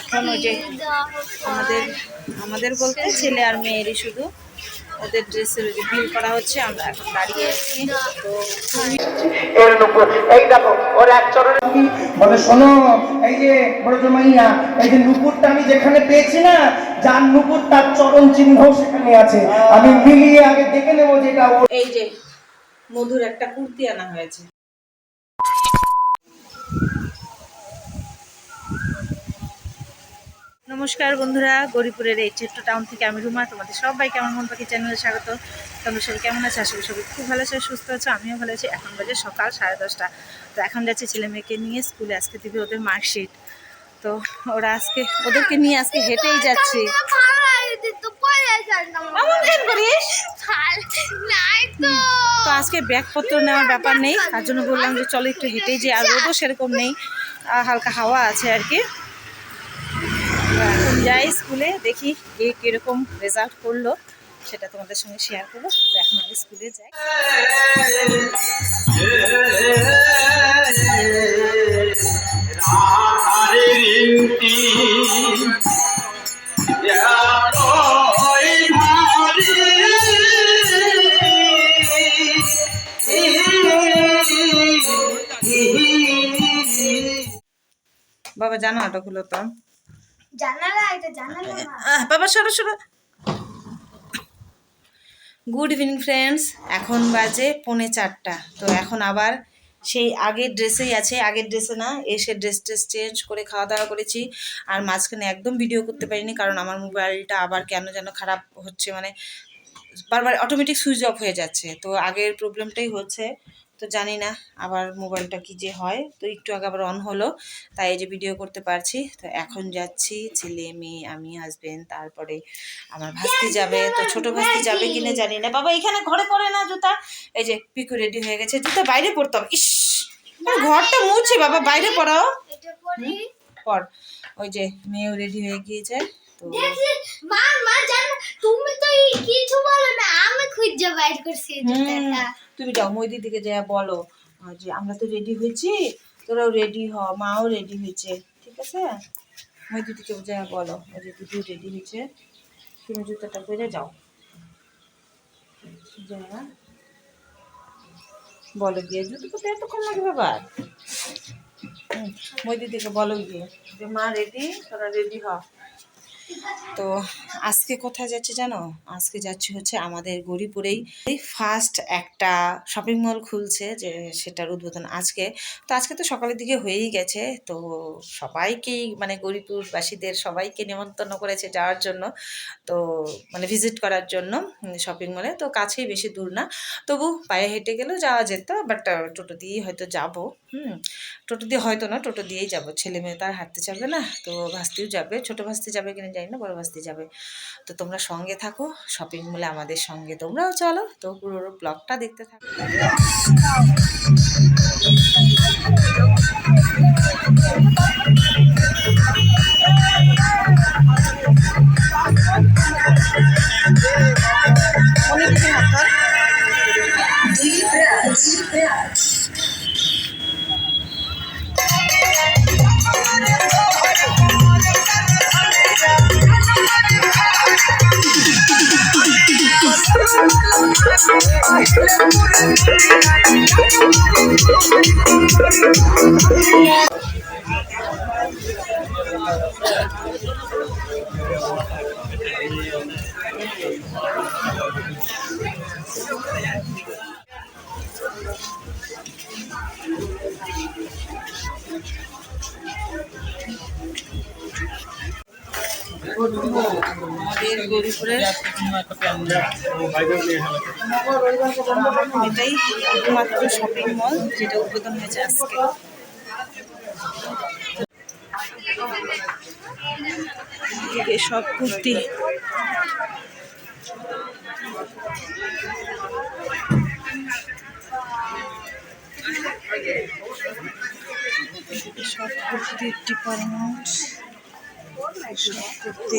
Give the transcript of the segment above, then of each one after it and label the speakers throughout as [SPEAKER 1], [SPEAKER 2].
[SPEAKER 1] এখন ওই যে আমাদের আমাদের বলতে ছেলে আর মেয়েরই শুধু ওদের ড্রেসের বিল করা হচ্ছে আমরা এখন দাঁড়িয়ে আছি। তো
[SPEAKER 2] এই দেখো ওর এক চরণে বলে শোনো এই যে বড় এই যে নুপুরটা আমি যেখানে পেয়েছি না যার নুপুর তার চরণ চিহ্ন সেখানে আছে। আমি মিলিয়ে আগে দেখে নেব যে এটা
[SPEAKER 1] এই যে মধুর একটা কুর্তি আনা হয়েছে। নমস্কার বন্ধুরা, গরিপুরের এই ছোট্ট টাউন থেকে আমি রুমা, তোমাদের সবাইকে আমার মন পাখি চ্যানেলে স্বাগত। তোমরা সবাই কেমন আছে? করি সবাই খুব ভালো আছে, সুস্থ আছে, আমিও ভালো আছি। এখন বাজে সকাল সাড়ে দশটা। তো এখন যাচ্ছি ছেলে মেয়েকে নিয়ে স্কুলে, আজকে দিবে ওদের মার্কশিট। তো ওরা আজকে, ওদেরকে নিয়ে আজকে হেঁটেই যাচ্ছি। তো আজকে ব্যাগপত্র নেওয়ার ব্যাপার নেই, তার জন্য বললাম যে চলো একটু হেঁটেই যে আর রোদও সেরকম নেই হালকা হাওয়া আছে আর কি। যাই স্কুলে দেখি কে কীরকম রেজাল্ট করল সেটা তোমাদের সঙ্গে শেয়ার করব। তো এখন আমি স্কুলে যাই। বাবা জানো ওটাগুলো তো?
[SPEAKER 3] জানালা, এটা জানালা
[SPEAKER 1] বাবা, সরো সরো। গুড ইভিনিং ফ্রেন্ডস এখন বাজে পৌনে চারটা। তো এখন আবার সেই আগের ড্রেসেই আছে। আগের ড্রেসে না, এসে ড্রেস ট্রেস চেঞ্জ করে খাওয়া দাওয়া করেছি। আর মাঝখানে একদম ভিডিও করতে পারিনি, কারণ আমার মোবাইলটা আবার কেন যেন খারাপ হচ্ছে। মানে বারবার অটোমেটিক সুইচ অফ হয়ে যাচ্ছে। তো আগের প্রবলেমটাই হচ্ছে। তো জানি না আবার মোবাইলটা কি যে হয়। তো একটু আগে আবার অন হলো তাই এই যে ভিডিও করতে পারছি। তো এখন যাচ্ছি ছেলে মেয়ে আমি হাজবেন্ড তারপরে আমার ভাস্তি যাবে। তো ছোট ভাস্তি যাবে কিনা জানি না। বাবা এখানে ঘরে পরে না জুতা? এই যে পিকু রেডি হয়ে গেছে। জুতা বাইরে পরতাম ইস! আমার ঘরটা মুছে বাবা বাইরে পড়াও।
[SPEAKER 3] পর
[SPEAKER 1] ওই যে মেয়েও রেডি হয়ে গিয়েছে। তো
[SPEAKER 3] মা মা জানো তুমি তো কিছু বলো না আমি খুঁজে বাইর করছি এই
[SPEAKER 1] হুম,
[SPEAKER 3] জুতাটা।
[SPEAKER 1] তুমি যাও মইদির দিকে যা বলো যে আমরা তো রেডি হয়েছি তোরাও রেডি হ মাও রেডি হয়েছে ঠিক আছে? মইদির দিকে যা বলো যে দিদিও রেডি হয়েছে তুমি জুতোটা পরে যাও। যা বলো গিয়ে জুতো করতে এতক্ষণ লাগে বাবা মইদির দিকে বলো গিয়ে যে মা রেডি তোরা রেডি হ। তো আজকে কোথায় যাচ্ছি জানো? আজকে যাচ্ছি হচ্ছে আমাদের গরিপুরেই। ফার্স্ট একটা শপিং মল খুলছে যে সেটার উদ্বোধন আজকে। তো আজকে তো সকালের দিকে হয়েই গেছে। তো সবাইকেই মানে গরিপুরবাসীদের সবাইকে নিমন্ত্রণ করেছে যাওয়ার জন্য। তো মানে ভিজিট করার জন্য শপিং মলে তো কাছেই বেশি দূর না। তবু পায়ে হেঁটে গেলেও যাওয়া যেত বাট টোটো দিয়েই হয়তো যাব। হুম, টোটো দিয়ে হয়তো না, টোটো দিয়েই যাব। ছেলে মেয়ে তো আর হাঁটতে চাবে না, তো ভাস্তিও যাবে। ছোটো ভাস্তি যাবে কিনা জানি না বড় যাবে। তো তোমরা সঙ্গে থাকো শপিং মলে আমাদের সঙ্গে তোমরাও চলো। তো পুরো ব্লগটা দেখতে থাকো। অনেক হাত ধর। আমাদের এটাই একমাত্র শপিং মল যেটা উদ্বোধন হয়েছে আজকে। সব কুর্তি। সব কুর্তির ডিপার্টমেন্ট সব কুর্তি।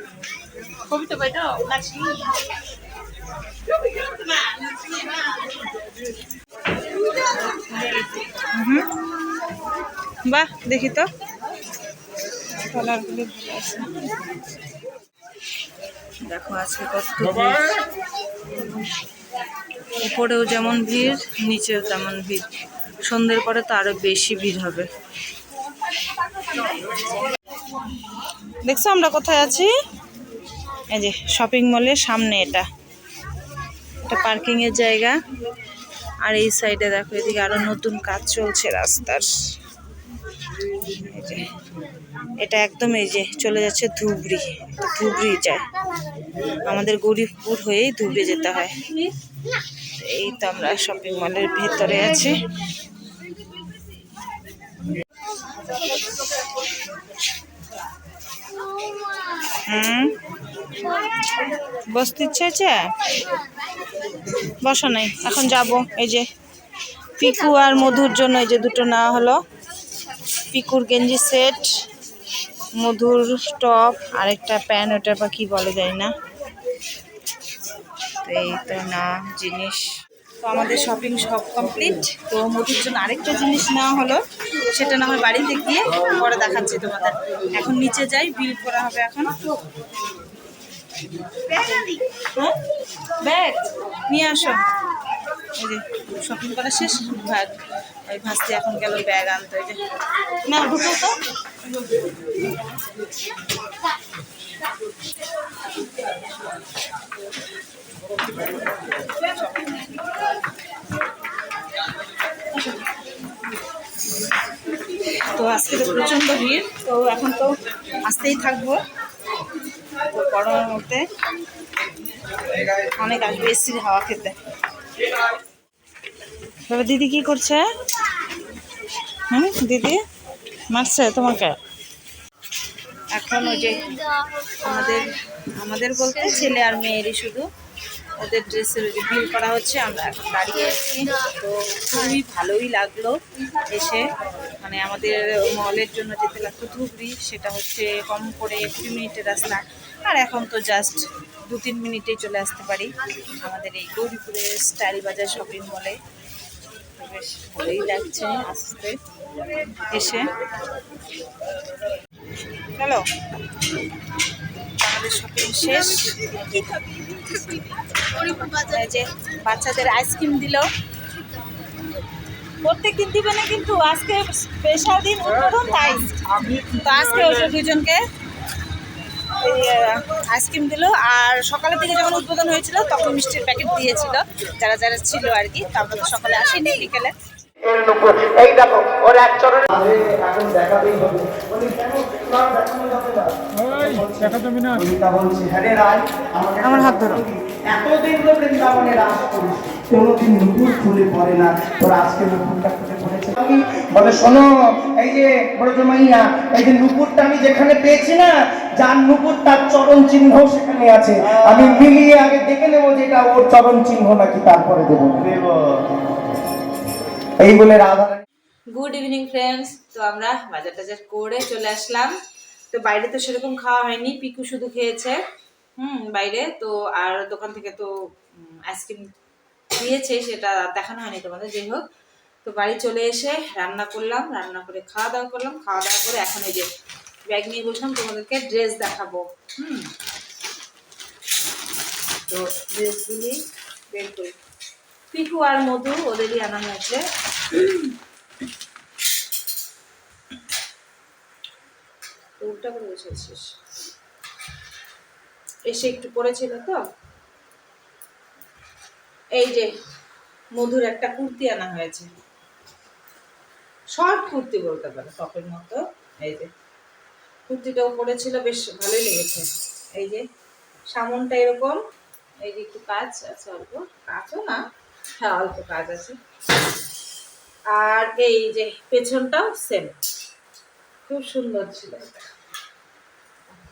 [SPEAKER 1] বাহ, দেখি তো। দেখো আজকে কত উপরেও যেমন ভিড়, নিচেও তেমন ভিড়। সন্ধ্যের পরে তো আরও বেশি ভিড় হবে। দেখছ আমরা কোথায় আছি? এই যে শপিং মলের সামনে এটা। এটা পার্কিং এর জায়গা। আর এই সাইডে দেখো, এদিকে আরও নতুন কাজ চলছে রাস্তার। এটা একদম এই যে, চলে যাচ্ছে ধুবড়ি। ধুবড়ি যায়। আমাদের গরিবপুর হয়েই ধুবড়ি যেতে হয়। এই তো আমরা শপিং মলের ভেতরে আছি। হুম? বসতে ইচ্ছে আছে বসা নাই, এখন যাব। এই যে পিকু আর মধুর জন্য এই যে দুটো নেওয়া হলো। পিকুর গেঞ্জি সেট, মধুর টপ আর একটা প্যান্ট ওটা বা কি বলে যায় না। তো এই তো না, জিনিস। তো আমাদের শপিং সব কমপ্লিট তো মধুর জন্য আরেকটা জিনিস নেওয়া হলো, সেটা না হয় বাড়িতে গিয়ে পরে দেখাচ্ছি তোমাদের। এখন নিচে যাই বিল করা হবে এখন? ব্যাগ, নিয়ে আসো। এই যে শপিং করা শেষ? ব্যাগ এই ভাসতে এখন গেল ব্যাগ আনতে, এই যে। না, ঢুকো তো। তো আজকে তো প্রচণ্ড ভিড়, তো এখন তো আসতেই থাকব। গরমের মধ্যে অনেক আসবে এসির হাওয়া খেতে। তবে দিদি কি করছে? হুম, দিদি? মারছে তোমাকে? এখন ওই যে আমাদের আমাদের বলতে ছেলে আর মেয়েরই শুধু। ওদের ড্রেসের ওই যে বিল করা হচ্ছে, আমরা এখন দাঁড়িয়ে আছি। তো খুবই ভালোই লাগল এসে। মানে আমাদের মলের জন্য যেতে লাগতো ধুবড়ি, সেটা হচ্ছে কম করে কুড়ি মিনিটের রাস্তা। আর এখন তো জাস্ট দু তিন মিনিটেই চলে আসতে পারি। আমাদের এই গৌরীপুরের স্টাইল বাজার শপিং মলে বেশ ভালোই লাগছে আসতে, এসে। চলো, আমাদের শপিং শেষ। যে বাচ্চাদের আইসক্রিম দিল। প্রত্যেক দিন দিবে না কিন্তু আজকে স্পেশাল দিন উদ্বোধন, তাই। তো আজকে ওষুধ দুজনকে আইসক্রিম দিল। আর সকালের দিকে যখন উদ্বোধন হয়েছিল তখন মিষ্টির প্যাকেট দিয়েছিল যারা যারা ছিল আর কি। তারপরে তো সকালে আসেনি বিকেলে।
[SPEAKER 2] এই দেখো ওর এক চরণে এখন দেখাতেই হবে বলি কেন তোমার দেখানো যাবে না কবিতা বলছি রে রায় আমাকে
[SPEAKER 1] আমার হাত ধরো।
[SPEAKER 2] এতদিন তো বৃন্দাবনে রাস করিস। কোনোদিন নুপুর খুলে পড়ে না। তোর আজকে নুপুরটা খুলে বলে, শোনো, এই যে বড় জমাইয়া, এই যে নুপুরটা আমি যেখানে পেয়েছি না, যার নুপুর তার চরণ চিহ্ন সেখানে আছে। আমি মিলিয়ে আগে দেখে নেব যে এটা ওর চরণ চিহ্ন নাকি তারপরে দেবো। এই বলে রাধা
[SPEAKER 1] গুড ইভিনিং ফ্রেন্ডস তো আমরা বাজার টাজার করে চলে আসলাম। তো বাইরে তো সেরকম খাওয়া হয়নি, পিকু শুধু খেয়েছে। হুম, বাইরে তো আর দোকান থেকে তো আইসক্রিম দিয়েছে, সেটা দেখানো হয়নি তোমাদের। যাই হোক তো বাড়ি চলে এসে রান্না করলাম, রান্না করে খাওয়া দাওয়া করলাম। খাওয়া দাওয়া করে এখন এই যে ব্যাগ নিয়ে বসলাম তোমাদেরকে ড্রেস দেখাবো। হুম। তো ড্রেসগুলি বের করি। পিকু আর মধু ওদেরই আনা হয়েছে। উল্টা করে বসেছিস এসে একটু পড়েছিল তো। এই যে মধুর একটা কুর্তি আনা হয়েছে। শর্ট কুর্তি বলতে পারে, টপের মতো। এই যে, কুর্তিটাও পড়েছিল বেশ ভালোই লেগেছে। এই যে, সামনটা এরকম। এই যে একটু কাজ আছে, অল্প। কাজও না হ্যাঁ অল্প কাজ আছে। আর এই যে, পেছনটাও সেম খুব সুন্দর ছিল।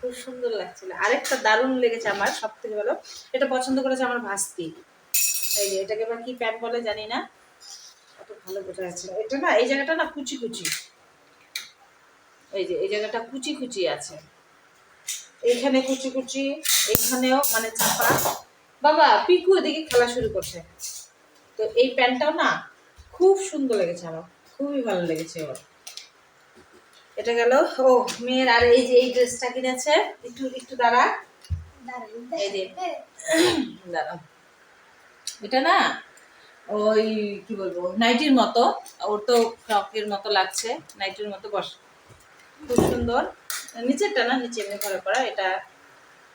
[SPEAKER 1] খুব সুন্দর লাগছিল। আরেকটা দারুণ লেগেছে আমার সব থেকে ভালো। এটা পছন্দ করেছে আমার ভাস্তি। এই যে, এটাকে আবার কি প্যান্ট বলে জানি না। ভালো বোঝা যাচ্ছে এটা না এই জায়গাটা না কুচি কুচি। এই যে এই জায়গাটা কুচি কুচি আছে। এইখানে কুচি কুচি এইখানেও মানে চাপা। বাবা পিকু এদিকে খেলা শুরু করছে। তো এই প্যান্টটাও না খুব সুন্দর লেগেছে আমার খুবই ভালো লেগেছে ওর। এটা গেল ও মেয়ের আর এই যে এই ড্রেসটা কিনেছে একটু একটু দাঁড়া। দাঁড়াও। এটা না ওই কি বলব নাইটির মতো। ওর তো ফ্রকের মতো লাগছে নাইটির মতো বস। খুব সুন্দর। নিচেরটা না নিচে এমনি ঘরে করা এটা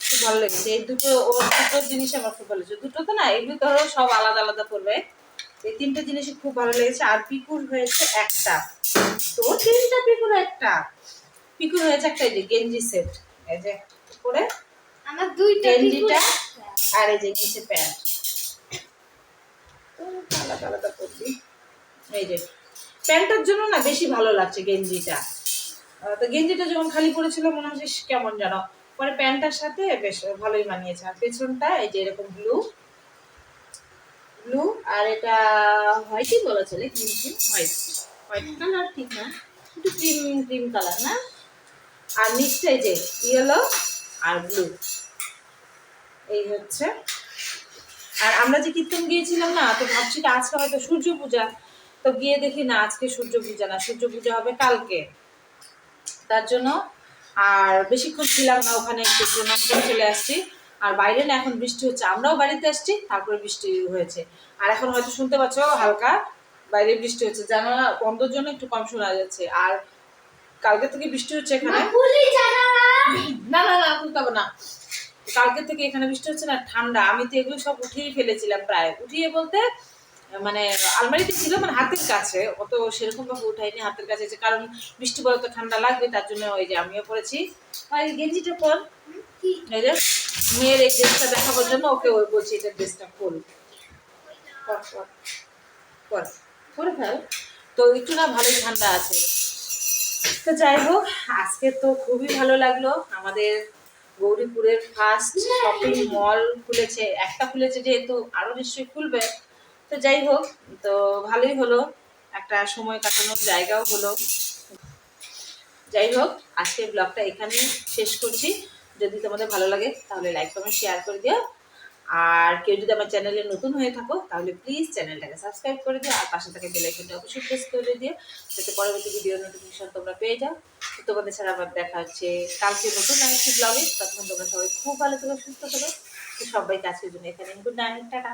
[SPEAKER 1] খুব ভালো লেগেছে। এই দুটো ওর দুটো জিনিস আমার খুব ভালো লেগেছে। দুটো তো না এগুলো ধরো সব আলাদা আলাদা পড়বে। এই তিনটে জিনিসই খুব ভালো লেগেছে। আর পিকুর হয়েছে একটা। তো তিনটা পিকুর একটা। পিকুর হয়েছে একটা এই যে গেঞ্জি সেট। এই যে করে
[SPEAKER 3] আমার দুইটা
[SPEAKER 1] গেঞ্জিটা আর এই যে নিচে প্যান্ট। আলাদা আলাদা করছি। এই যে প্যান্টটার জন্য না বেশি ভালো লাগছে গেঞ্জিটা। তো গেঞ্জিটা যখন খালি পড়েছিল মনে হচ্ছে কেমন যেন। পরে প্যান্টটার সাথে বেশ ভালোই মানিয়েছে। আর পেছনটা এই যে এরকম ব্লু ব্লু আর এটা হোয়াইটই বলা চলে cream cream white white colour ঠিক না। একটু ক্রিম ক্রিম কালার না? আর নিচটা এই যে ইয়েলো আর ব্লু এই হচ্ছে আর আমরা যে কীর্তন গিয়েছিলাম না তো ভাবছি কি আজকে হয়তো সূর্য পূজা। তো গিয়ে দেখি না আজকে সূর্য পূজা না সূর্য পূজা হবে কালকে। তার জন্য আর বেশিক্ষণ ছিলাম না ওখানে একটু প্রণাম করে চলে আসছি। আর বাইরে না এখন বৃষ্টি হচ্ছে আমরাও বাড়িতে আসছি তারপরে বৃষ্টি হয়েছে। আর এখন হয়তো শুনতে পাচ্ছ হালকা বাইরে বৃষ্টি হচ্ছে জানালা বন্ধর জন্য একটু কম শোনা যাচ্ছে। আর কালকে থেকে বৃষ্টি হচ্ছে এখানে। না না না তুলতে হবে না। কালকে থেকে এখানে বৃষ্টি হচ্ছে না, ঠান্ডা। আমি তো এগুলো সব উঠিয়েই ফেলেছিলাম প্রায়। উঠিয়ে বলতে মানে আলমারিতে ছিল মানে হাতের কাছে। অত সেরকম ভাবে উঠাইনি হাতের কাছে যে, কারণ বৃষ্টি পরে তো ঠান্ডা লাগবে, তার জন্য ওই যে আমিও পরেছি আর গেঞ্জিটা পর মেয়ের এই ড্রেসটা দেখাবার জন্য ওকে ওই বলছি, এটা ড্রেসটা পর পর, পরে ফেল। তো একটু না ভালোই ঠান্ডা আছে। তো যাই হোক, আজকে তো খুবই ভালো লাগল আমাদের গৌরীপুরের ফার্স্ট শপিং মল খুলেছে। একটা খুলেছে যেহেতু আরও নিশ্চয়ই খুলবে। তো যাই হোক তো ভালোই হলো। একটা সময় কাটানোর জায়গাও হলো। যাই হোক আজকে ব্লগটা এখানেই শেষ করছি। যদি তোমাদের ভালো লাগে তাহলে লাইক কমেন্ট শেয়ার করে দিও। আর কেউ যদি আমার চ্যানেলে নতুন হয়ে থাকো, তাহলে প্লিজ চ্যানেলটাকে সাবস্ক্রাইব করে দিও, আর পাশে থাকে বেল আইকনটা অবশ্যই প্রেস করে দিও, যাতে পরবর্তী ভিডিও নোটিফিকেশন তোমরা পেয়ে যাও। তো তোমাদের ছাড়া আবার দেখা হচ্ছে কালকে নতুন আরেকটি ব্লগে তখন তোমরা সবাই খুব ভালো থাকো, সুস্থ থাকো। তো সবাইকে আজকের জন্য এখানে গুড নাইট টাটা।